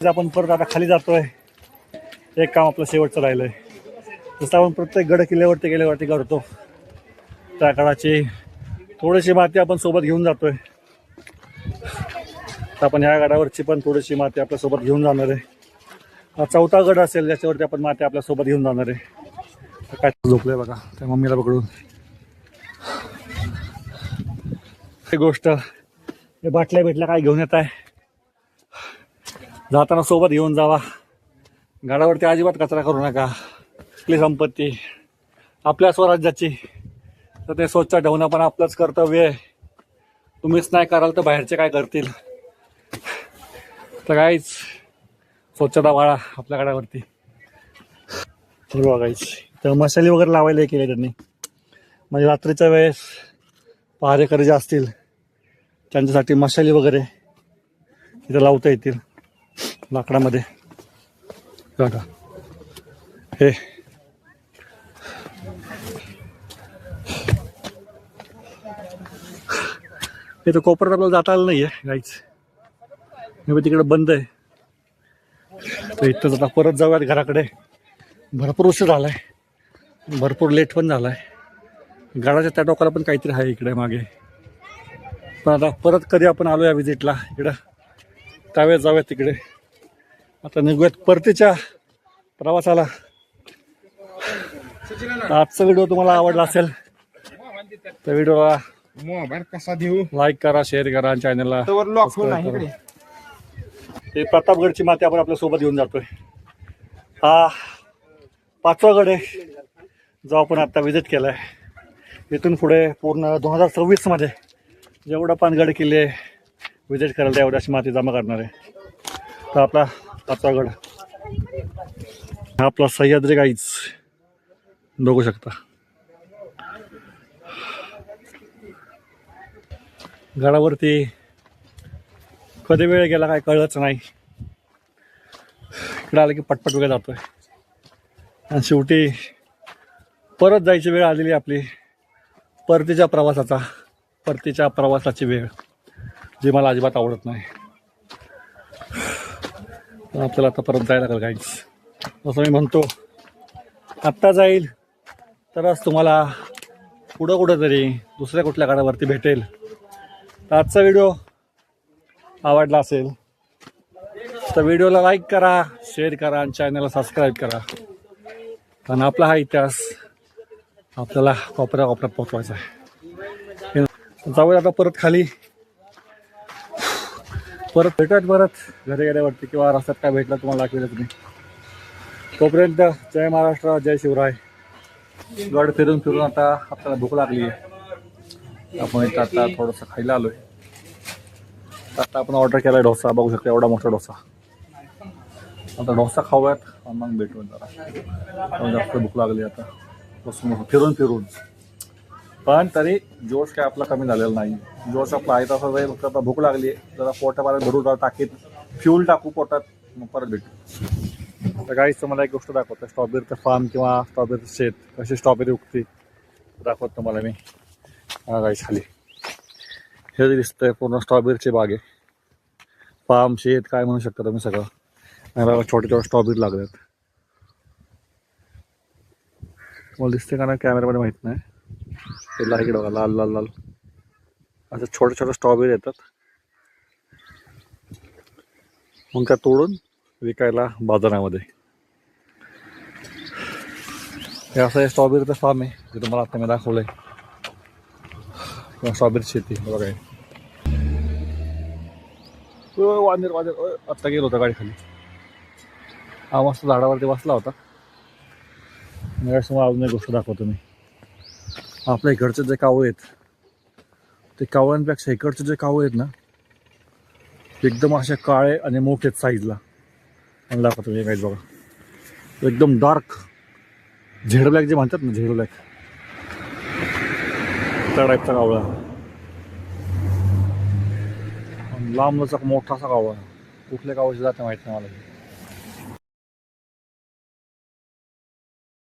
आपण परत आता खाली जातोय. एक काम आपलं शेवटचं राहिलंय. जसं आपण प्रत्येक गड किल्ल्यावरती गेल्यावरती करतो त्या गडाची थोडीशी माती आपण सोबत घेऊन जातोय. तर आपण ह्या गडावरची पण थोडीशी माती आपल्यासोबत घेऊन जाणार आहे. चौथा गड असेल ज्याच्यावरती आपण माती आपल्यासोबत घेऊन जाणार आहे. काय झोपलंय बघा त्या मम्मीला पकडून. गोष्ट हे बाटल्या बिटल्या काय घेऊन येत आहे जाताना सोबत घेऊन जावा. गाडावरती अजिबात कचरा करू नका. आपली संपत्ती आपल्या स्वराज्याची. तर ते स्वच्छ ठेवणं पण आपलंच कर्तव्य आहे. तुम्हीच नाही कराल तर बाहेरचे काय करतील? तर काहीच. स्वच्छता वाळा आपल्या गाड्यावरती हे बघायच तर मसाले वगैरे लावायला केले त्यांनी. म्हणजे रात्रीच्या वेळेस पहारेकरी जे असतील त्यांच्यासाठी मसाले वगैरे इथं लावता येतील. लाकडामध्ये. बघा. हे. तर कोपऱ्यात आपल्याला जाता आलं नाही आहे काहीच मी तिकडे बंद आहे. तर इथं आता परत जाऊयात घराकडे. भरपूर उशीर झालाय. भरपूर लेट पण झाला आहे गाडाच्या त्या टोकाला पण काहीतरी आहे इकडे मागे. पण आता परत कधी आपण आलो या व्हिजिटला इकडं. त्यावेळेस जाऊयात तिकडे. आता निघूयात परतीच्या प्रवासाला. आजचा व्हिडिओ तुम्हाला आवडला असेल तर व्हिडिओला मोबाईल कसा देऊ? लाईक करा शेअर करा चॅनलला आहे ते प्रतापगडची माती आपण आपल्यासोबत घेऊन जातोय. हा पाचवा गड आहे जो आपण आता विजिट केलाय. इथून पुढे पूर्ण दोन हजार सव्वीसमध्ये जेवढं पण गड किल्ले विजिट करायला तेवढी अशी माती जमा करणार आहे. तर आपला आतागड हा आपला सह्याद्री गाईच बघू शकता. गडावरती कधी वेळ गेला काय कळलंच नाही. इकडे आलं की पटपट वगैरे जातोय. आणि शेवटी परत जायची वेळ आलेली आपली. परतीच्या प्रवासाचा परतीच्या प्रवासाची वेळ जी मला अजिबात आवडत नाही. आपल्याला आता परत जायला लागेल काहीच असं मी म्हणतो आत्ता जाईल तरच तुम्हाला पुढं कुठंतरी दुसऱ्या कुठल्या गाड्यावरती भेटेल. तर आजचा व्हिडिओ आवडला असेल तर व्हिडिओला लाईक करा शेअर करा आणि चॅनलला सबस्क्राईब करा. कारण आपला हा इतिहास आपल्याला कॉपऱ्या कॉपऱ्यात पोचवायचा आहे. जाऊया आता परत खाली. परत भेटत परत. घरी गेल्यावरती किंवा रस्त्यात काय भेटलं तुम्हाला दाखवेल तुम्ही तोपर्यंत जय महाराष्ट्र जय शिवराय. गड फिरून फिरून आता आपल्याला भूक लागली आहे. आपण इथं आता थोडंसं खायला आलो आहे आता आपण ऑर्डर केलाय डोसा. बघू शकतो एवढा मोठा डोसा. आता डोसा खाऊयात आणि मग भेटून जरा. जास्त भूक लागली आता. बसून फिरून फिरून. पण तरी जोश काय आपला कमी झालेला नाही. जोश आपला आहे तसा जाईल फक्त आता भूक लागली आहे जरा पोटापाण्यात भरून टाकीत फ्यूल टाकू पोटात मग परत भेटू. तर काहीच तुम्हाला एक गोष्ट दाखवतो. स्ट्रॉबेरीचं फार्म किंवा स्ट्रॉबेरीचं शेत कशी स्ट्रॉबेरी उगती दाखवत तुम्हाला मी. हा खाली. हे दिसतंय पूर्ण स्ट्रॉबेरीची बाग आहे. फार्म शेत काय म्हणू शकता तुम्ही सगळं. आणि बघा छोटे छोटे स्ट्रॉबेरी लागल्यात तुम्हाला दिसते का ना कॅमेरामध्ये माहीत नाही. ते लाईक बघा लाल लाल लाल. असं छोटे छोटे स्ट्रॉबेरी येतात. मग त्या तोडून विकायला बाजारामध्ये. हे असं स्ट्रॉबेरीचं फार्म आहे जे तुम्हाला आता मी दाखवलं आहे स्ट्रॉबेरी शेती बघा वांदेर वांदेर आत्ता गेलो होता गाडी खाली हा मस्त झाडावरती बसला होता. मी समोर अजून एक गोष्ट दाखवतो मी. आपल्या इकडचे जे कावळे आहेत ते कावळ्यांपेक्षा इकडचे जे कावळे आहेत ना ते एकदम असे काळे आणि मोठे आहेत साईजला आणि दाखवतो तुम्ही काहीच बघा. एकदम डार्क झेड ब्लॅक जे म्हणतात ना झेड ब्लॅक त्या टाईपचा कावळा आणि लांब मोठा असा कावळा. कुठल्या कावळ्याची जाते माहीत नाही मला.